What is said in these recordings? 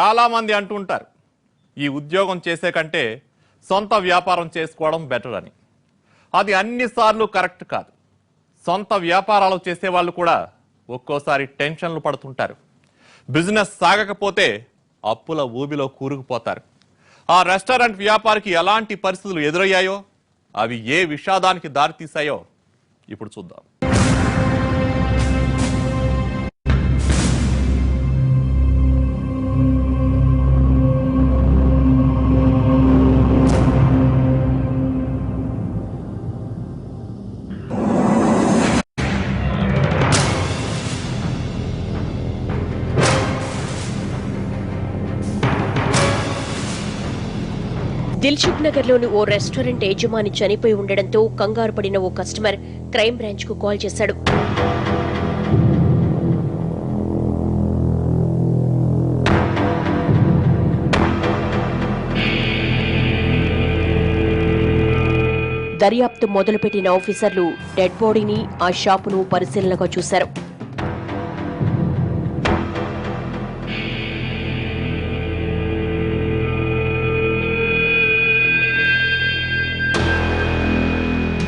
చాలామంది అంటుంటారు ఈ ఉద్యోగం చేసే కంటే సొంత వ్యాపారం చేసుకోవడం బెటర్ అని. అది అన్నిసార్లు కరెక్ట్ కాదు. సొంత వ్యాపారాలు చేసే వాళ్ళు కూడా ఒక్కోసారి టెన్షన్లు పడుతుంటారు. బిజినెస్ సాగకపోతే అప్పుల ఊబిలో కూరుకుపోతారు. ఆ రెస్టారెంట్ వ్యాపారికి ఎలాంటి పరిస్థితులు ఎదురయ్యాయో అవి ఏ విషాదానికి దారితీశాయో ఇప్పుడు చూద్దాం. దిల్సుఖ్ నగర్లోని ఓ రెస్టారెంట్ యజమాని చనిపోయి ఉండడంతో కంగారు పడిన ఓ కస్టమర్ క్రైమ్ బ్రాంచ్కు కాల్ చేశాడు. దర్యాప్తు మొదలుపెట్టిన ఆఫీసర్లు డెడ్ బాడీని ఆ షాపును పరిశీలనగా చూశారు.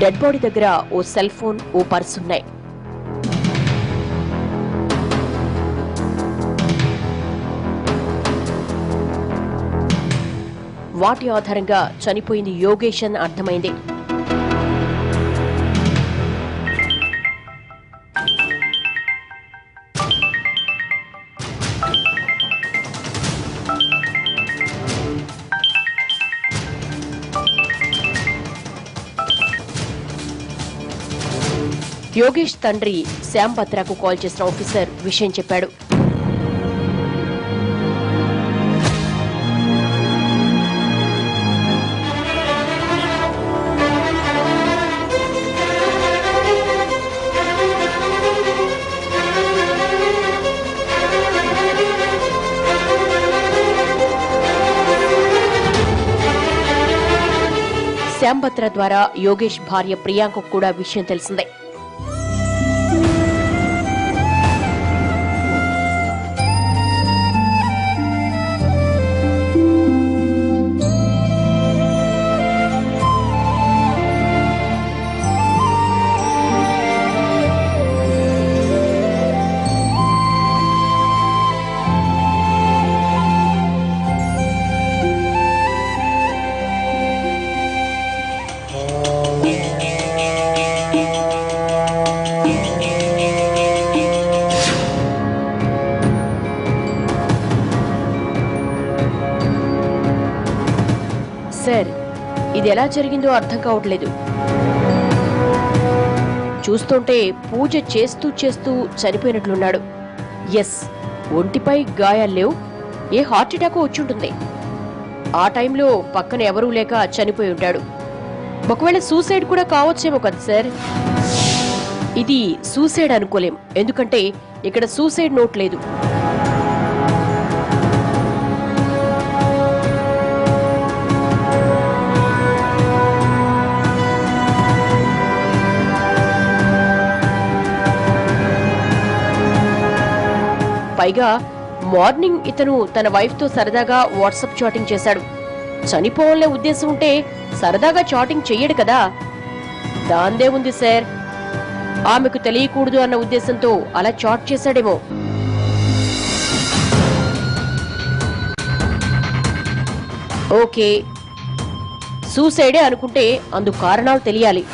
డెడ్ బాడీ దగ్గర ఓ సెల్ ఫోన్ ఓ పర్స్ ఉన్నాయి. వాటి ఆధారంగా చనిపోయింది యోగేష్ అని అర్థమైంది. యోగేష్ తండ్రి శ్యామ్ భద్రాకు కాల్ చేసిన ఆఫీసర్ విషయం చెప్పాడు. శ్యామ్ ద్వారా యోగేష్ భార్య ప్రియాంకకు కూడా విషయం తెలిసిందే. సార్ ఇది ఎలా జరిగిందో అర్థం కావట్లేదు. చూస్తుంటే పూజ చేస్తూ చేస్తూ చనిపోయినట్లున్నాడు. ఎస్ ఒంటిపై గాయాలు లేవు. ఏ హార్ట్ అటాక్ వచ్చుంటుంది ఆ టైంలో పక్కన ఎవరూ లేక చనిపోయి ఉంటాడు. ఒకవేళ సూసైడ్ కూడా కావచ్చేమో కదా సార్. ఇది సూసైడ్ అనుకోలేం. ఎందుకంటే ఇక్కడ సూసైడ్ నోట్ లేదు. పైగా మార్నింగ్ ఇతను తన వైఫ్తో సరదాగా వాట్సాప్ చాటింగ్ చేశాడు. చనిపోవాలనే ఉద్దేశం ఉంటే సరదాగా చాటింగ్ చెయ్యడు కదా. దాందే ఉంది సార్. ఆమెకు తెలియకూడదు అన్న ఉద్దేశంతో అలా చాట్ చేశాడేమో. ఓకే. సూసైడే అనుకుంటే అందుకు కారణాలు తెలియాలి.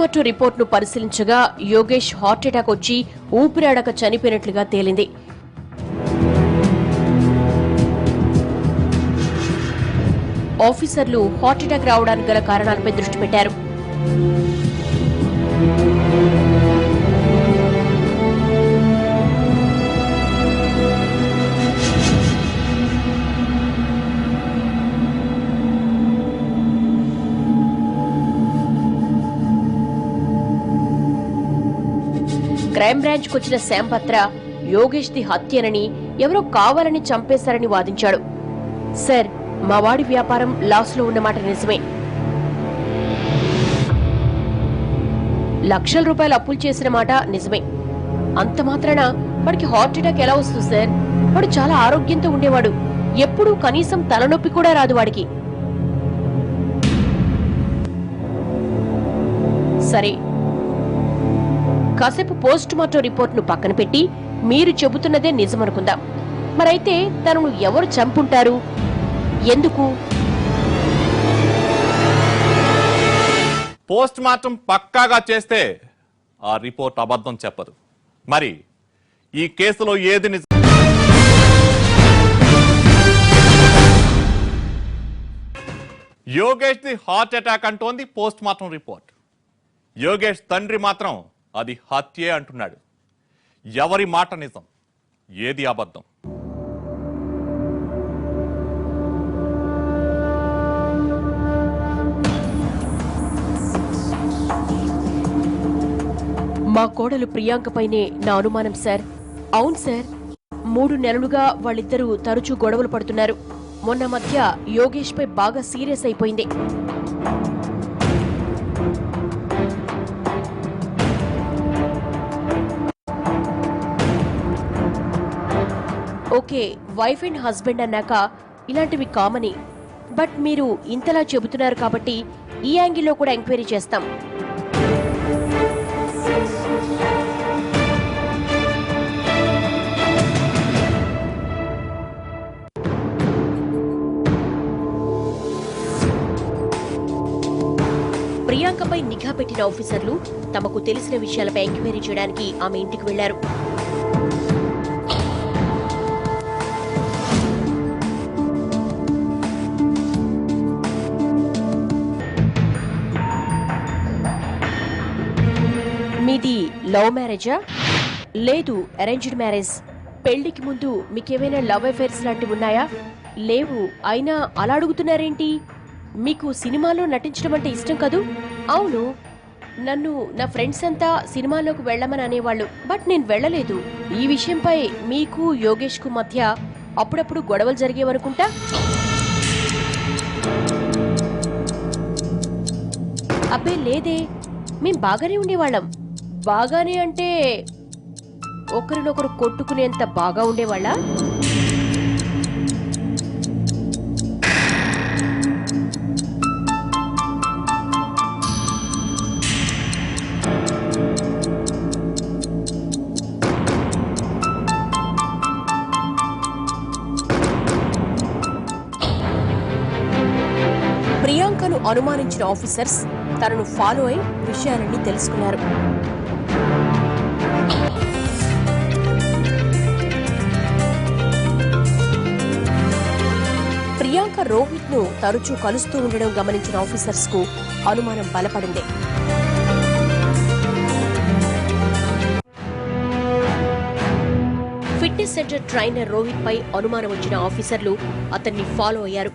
పోస్టుమార్టం రిపోర్ట్ను పరిశీలించగా యోగేష్ హార్ట్అటాక్ వచ్చి ఊపిరాడక చనిపోయినట్లుగా తేలింది. ఆఫీసర్లు హార్ట్అటాక్ రావడానికి గల కారణాలపై దృష్టి పెట్టారు. క్రైమ్ బ్రాంచ్కు వచ్చిన శ్యాంపత్ర యోగేష్ ది హత్యనని ఎవరో కావాలని చంపేశారని వాదించాడు. సార్ మా వాడి వ్యాపారం లాస్లో ఉన్నమాట నిజమే. లక్షల రూపాయలు అప్పులు చేసిన మాట నిజమే. అంత మాత్రాన వాడికి హార్ట్ అటాక్ ఎలా వస్తుంది సార్? వాడు చాలా ఆరోగ్యంతో ఉండేవాడు. ఎప్పుడూ కనీసం తలనొప్పి కూడా రాదు వాడికి. సరే కాసేపు పోస్ట్ మార్టం రిపోర్ట్ను పక్కన పెట్టి మీరు చెబుతున్నదే నిజమనుకుందాం. మరైతే తనను ఎవరు చంపుంటారు? ఎందుకు? పోస్ట్ మార్టం పక్కాగా చేస్తే ఆ రిపోర్ట్ అబద్ధం చెప్పదు. మరి ఈ కేసులో ఏది నిజం? యోగేష్ ది హార్ట్ అటాక్ అంటోంది పోస్ట్ మార్టం రిపోర్ట్. యోగేష్ తండ్రి మాత్రం అది హత్యే అంటున్నాడు. ఎవరి మాట నిజం? ఏది అబద్ధం? మా కోడలు ప్రియాంకపైనే నా అనుమానం సార్. అవును సార్. మూడు నెలలుగా వాళ్ళిద్దరూ తరచూ గొడవలు పడుతున్నారు. మొన్న మధ్య యోగేష్ పై బాగా సీరియస్ అయిపోయింది. ఓకే వైఫ్ అండ్ హస్బెండ్ అన్నాక ఇలాంటివి కామనే బట్ మీరు ఇంతలా చెబుతున్నారు కాబట్టి ఈ యాంగిల్లో కూడా ఎంక్వైరీ చేస్తాం. ప్రియాంకపై నిఘా పెట్టిన ఆఫీసర్లు తమకు తెలిసిన విషయాలపై ఎంక్వైరీ చేయడానికి ఆమె ఇంటికి వెళ్ళారు లవ్ మ్యారేజా? లేదు అరేంజ్డ్ మ్యారేజ్ పెళ్ళికి ముందు మీకేమైనా లవ్ అఫైర్స్ లాంటివి ఉన్నాయా? లేవు అయినా అలా అడుగుతున్నారేంటి? మీకు సినిమాలో నటించడం అంటే ఇష్టం కదూ? అవును. నన్ను నా ఫ్రెండ్స్ అంతా సినిమాలోకి వెళ్ళమని అనేవాళ్ళు బట్ నేను వెళ్ళలేదు. ఈ విషయంపై మీకు యోగేష్కు మధ్య అప్పుడప్పుడు గొడవలు జరిగేవనుకుంటా? అబ్బే లేదే. మేం బాగానే ఉండేవాళ్ళం. బాగానే అంటే ఒకరినొకరు కొట్టుకునేంత బాగా ఉండేవాళ్ళ? ప్రియాంకను అనుమానించిన ఆఫీసర్స్ తనను ఫాలో అయి విషయాలన్నీ తెలుసుకున్నారు. రోహిత్ను తరచూ కలుస్తూ ఉండడం గమనించిన ఆఫీసర్స్కు అనుమానం బలపడింది. ఫిట్నెస్ సెంటర్ ట్రైనర్ రోహిత్ పై అనుమానం వచ్చిన ఆఫీసర్లు అతన్ని ఫాలో అయ్యారు.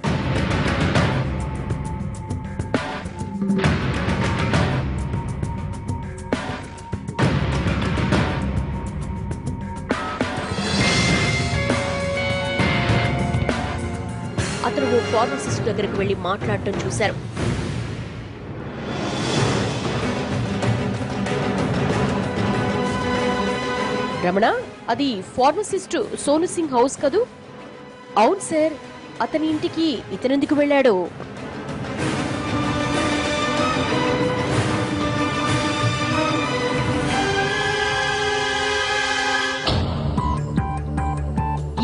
ఫార్మసిస్ట్ దగ్గరకు వెళ్ళి మాట్లాడటం చూశారు. రమణ అది ఫార్మసిస్ట్ సోను సింగ్ హౌస్ కదూ? అవును సార్ అతని ఇంటికి ఇతనెందుకు వెళ్ళాడు?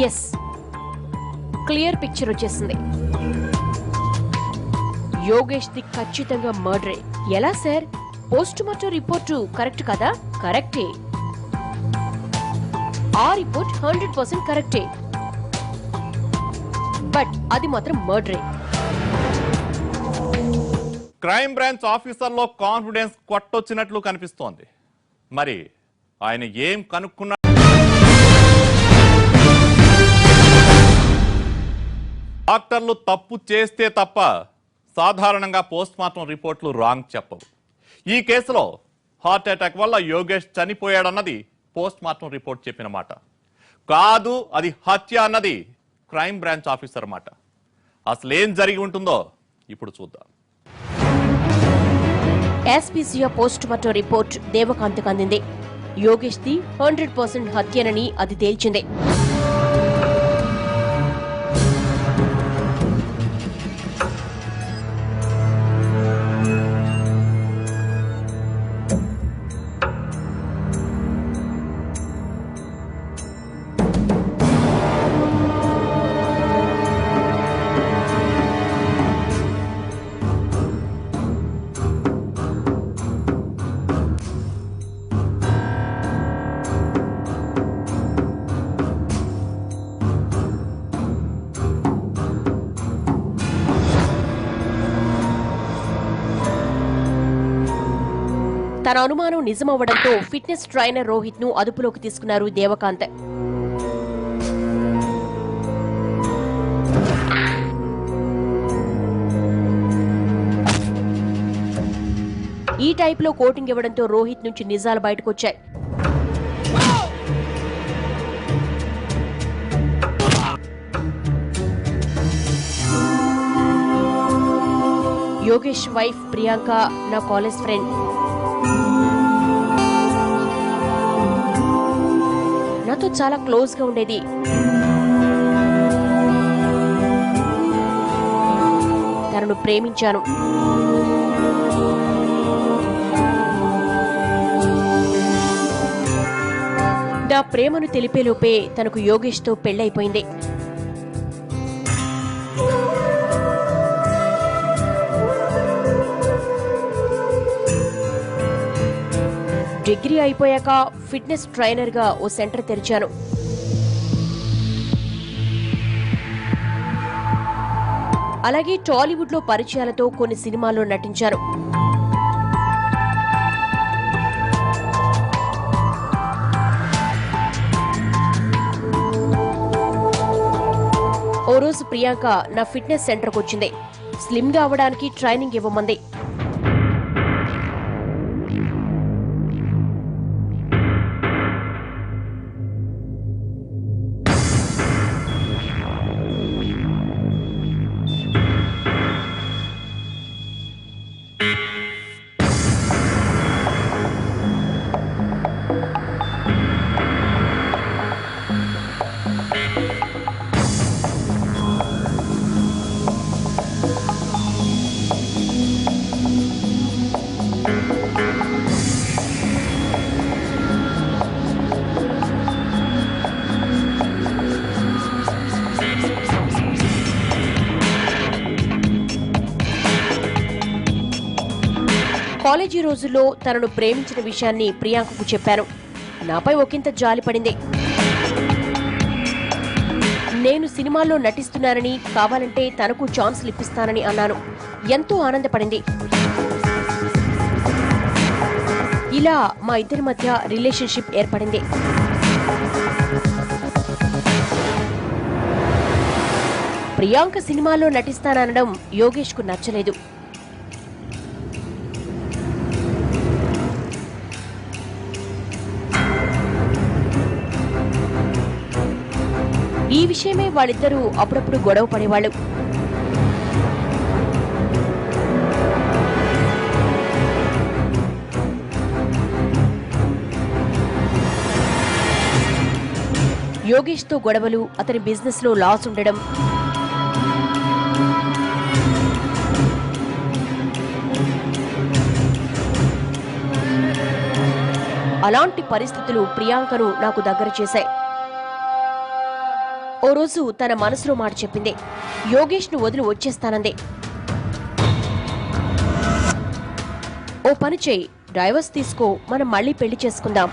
ఎస్ క్లియర్ పిక్చర్ వచ్చేసింది. యోగేష్ ది ఖచ్చితంగా మర్డరే. ఎలా sir? Post mortem report correct కదా? కరెక్టే. ఆ రిపోర్ట్ హండ్రెడ్ పర్సెంట్ కరెక్టే. బట్ అది మాత్రం మర్డరే. క్రైమ్ బ్రాంచ్ ఆఫీసర్లో కాన్ఫిడెన్స్ కొట్టొచ్చినట్లు కనిపిస్తోంది. మరి ఆయన ఏం కనుక్కున్నా డాక్టర్లు తప్పు చేస్తే తప్ప సాధారణంగా పోస్ట్ మార్టం రిపోర్ట్లు రాంగ్ చెప్పవు. ఈ కేసులో హార్ట్ అటాక్ వల్ల యోగేష్ చనిపోయాడన్నది పోస్ట్ మార్టం రిపోర్ట్ చెప్పిన మాట. కాదు అది హత్య అన్నది క్రైమ్ బ్రాంచ్ ఆఫీసర్ మాట. అసలేం జరిగి ఉంటుందో ఇప్పుడు చూద్దాం. యాస్పీసియా పోస్ట్ మార్టం రిపోర్ట్ దేవకాంత్కు అందింది. యోగేష్ ది హండ్రెడ్ పర్సెంట్ హత్యనని అది తేల్చింది. తన అనుమానం నిజమవ్వడంతో ఫిట్నెస్ ట్రైనర్ రోహిత్ను అదుపులోకి తీసుకున్నారు దేవకాంత్. ఈ టైప్లో కోటింగ్ ఇవ్వడంతో రోహిత్ నుంచి నిజాలు బయటకొచ్చాయి. యోగేష్ వైఫ్ ప్రియాంక నా కాలేజ్ ఫ్రెండ్. నాతో చాలా క్లోజ్గా ఉండేది. తనను ప్రేమించాను. నా ప్రేమను తెలిపేలోపే తనకు యోగేష్తో పెళ్ళైపోయింది డిగ్రీ అయిపోయాక ఫిట్నెస్ ట్రైనర్గా ఓ సెంటర్ తెరిచాను. అలాగే టాలీవుడ్లో పరిచయాలతో కొన్ని సినిమాల్లో నటించారు ఓ రోజు ప్రియాంక నా ఫిట్నెస్ సెంటర్కి వచ్చింది స్లిమ్గా ట్రైనింగ్ ఇవ్వమంది. రోజుల్లో తనను ప్రేమించిన విషయాన్ని ప్రియాంకకు చెప్పాను నాపై ఒకంత జాలి పడింది. నేను సినిమాల్లో నటిస్తున్నానని కావాలంటే తనకు ఛాన్స్ ఇప్పిస్తానని అన్నాను. ఎంతో ఆనందపడింది. ఇలా మా ఇద్దరి మధ్య రిలేషన్షిప్ ఏర్పడింది. ప్రియాంక సినిమాలో నటిస్తాననడం యోగేష్కు నచ్చలేదు. ఈ విషయమే వాళ్ళిద్దరూ అప్పుడప్పుడు గొడవ పడేవాళ్ళు. యోగేష్తో గొడవలు అతని బిజినెస్లో లాస్ ఉండడం. అలాంటి పరిస్థితులు ప్రియాంకను నాకు దగ్గర చేశాయి. ఓ రోజు తన మనసులో మాట చెప్పింది. యోగేష్ను వదిలి వచ్చేస్తానంది. ఓ పని చేయి డైవర్స్ తీసుకో మనం మళ్ళీ పెళ్ళి చేసుకుందాం.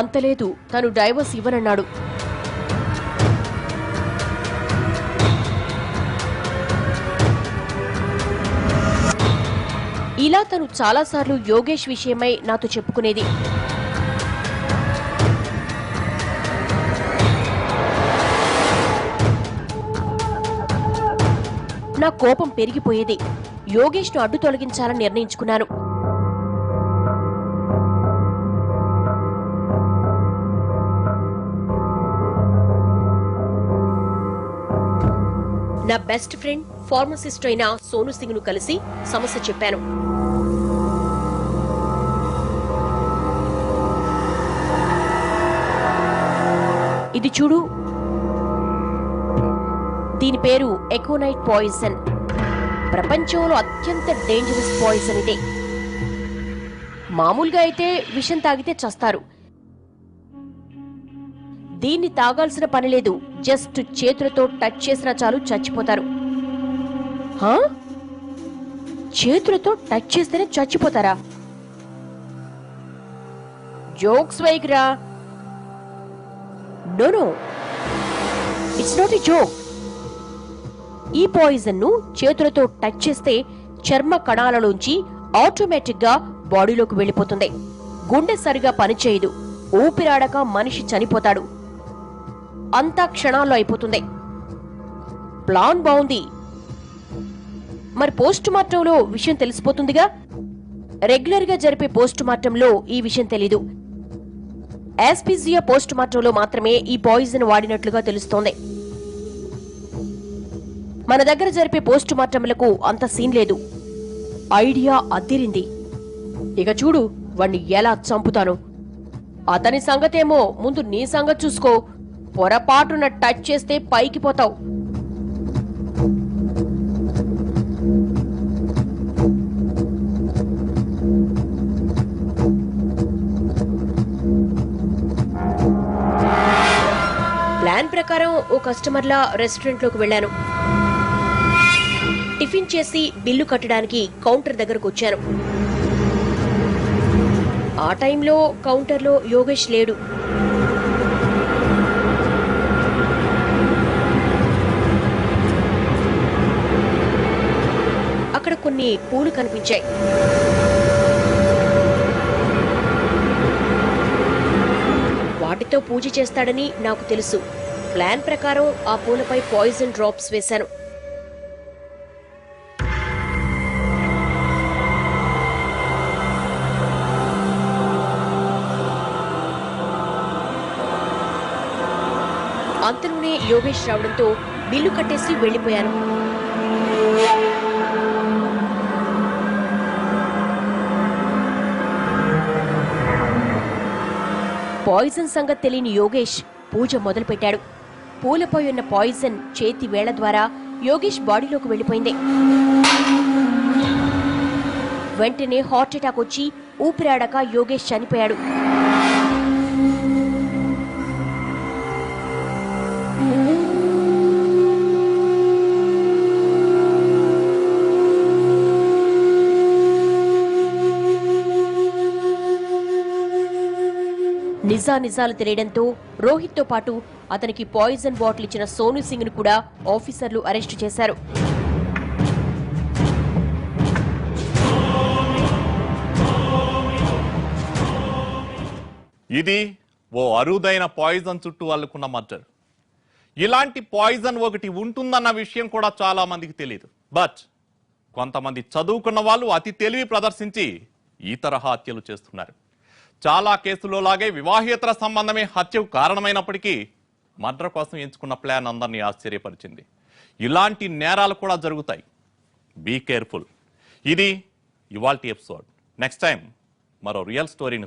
అంతలేదు తను డైవర్స్ ఇవ్వనన్నాడు. ఇలా తను చాలాసార్లు యోగేష్ విషయమై నాతో చెప్పుకునేది. నా కోపం పెరిగిపోయేది. యోగేష్ను అడ్డు తొలగించాలని నిర్ణయించుకున్నాను. నా బెస్ట్ ఫ్రెండ్ ఫార్మసిస్ట్ అయిన సోను సింగ్ను కలిసి సమస్య చెప్పాను. ఇది చూడు దీని పేరు ఎకోనైట్ పాయిజన్. ప్రపంచంలో అత్యంత డేంజరస్ పాయిజన్ ఇదే. మామూలుగా అయితే విషం తాగితే చస్తారు. దీన్ని తాగాల్సిన పని లేదు. జస్ట్ చేతులతో టచ్ చేసినా చాలు చచ్చిపోతారు. చేతులతో టచ్ చేస్తేనే చచ్చిపోతారా? Jokes Viagra no no. It's not a joke ఈ పాయిజన్ను చేతులతో టచ్ చేస్తే చర్మ కణాలలోంచి ఆటోమేటిక్గా బాడీలోకి వెళ్ళిపోతుంది. గుండె సరిగా పనిచేయదు. ఊపిరాడక మనిషి చనిపోతాడు. అంతా క్షణాల్లో అయిపోతుంది. ప్లాన్ బాగుంది. మరి పోస్ట్ మార్టంలో విషయం తెలిసిపోతుందిగా? రెగ్యులర్గా జరిపే పోస్ట్ మార్టంలో ఈ విషయం తెలీదు. యాస్పిజియా పోస్ట్ మార్టంలో మాత్రమే ఈ పాయిజన్ వాడినట్లుగా తెలుస్తోంది. మన దగ్గర జరిపే పోస్టు మార్టంలకు అంత సీన్ లేదు. ఐడియా అద్దిరింది. ఇక చూడు వాణ్ణి ఎలా చంపుతాను. అతని సంగతేమో ముందు నీ సంగతి చూసుకో. పొరపాటున టచ్ చేస్తే పైకి పోతావు. ప్లాన్ ప్రకారం ఓ కస్టమర్లా రెస్టారెంట్లోకి వెళ్ళాను. టిఫిన్ చేసి బిల్లు కట్టడానికి కౌంటర్ దగ్గరకు వచ్చాను ఆ టైంలో కౌంటర్లో యోగేష్ లేడు. అక్కడ కొన్ని పూలు కనిపించాయి. వాటితో పూజ చేస్తాడని నాకు తెలుసు. ప్లాన్ ప్రకారం ఆ పూలపై పాయిజన్ డ్రాప్స్ వేశాను. యోగేష్ రావడంతో బిల్లు కట్టేసి వెళ్ళిపోయాను పాయిజన్ సంగతి తెలియని యోగేష్ పూజ మొదలుపెట్టాడు. పూలపై ఉన్న పాయిజన్ చేతి వేళ్ళ ద్వారా యోగేష్ బాడీలోకి వెళ్ళిపోయింది. వెంటనే హార్ట్ అటాక్ వచ్చి ఊపిరాడక యోగేష్ చనిపోయాడు. నిజానిజాలు తెలియడంతో రోహిత్తో పాటు అతనికి పాయిజన్ బాటిల్ ఇచ్చిన సోను సింగ్ను కూడా ఆఫీసర్లు అరెస్టు చేశారు. ఇది ఓ అరుదైన పాయిజన్ చుట్టూ అల్లుకున్న మర్డర్. ఇలాంటి పాయిజన్ ఒకటి ఉంటుందన్న విషయం కూడా చాలా మందికి తెలియదు బట్ కొంతమంది చదువుకున్న వాళ్ళు అతి తెలివి ప్రదర్శించి ఈ తరహా హత్యలు చేస్తున్నారు. చాలా కేసుల్లో లాగే వివాహేతర సంబంధమే హత్యకు కారణమైనప్పటికీ మర్డర్ కోసం ఎంచుకున్న ప్లాన్ అందరినీ ఆశ్చర్యపరిచింది. ఇలాంటి నేరాలు కూడా జరుగుతాయి. బీ కేర్ఫుల్ ఇది ఇవాల్టి ఎపిసోడ్. నెక్స్ట్ టైం మరో రియల్ స్టోరీని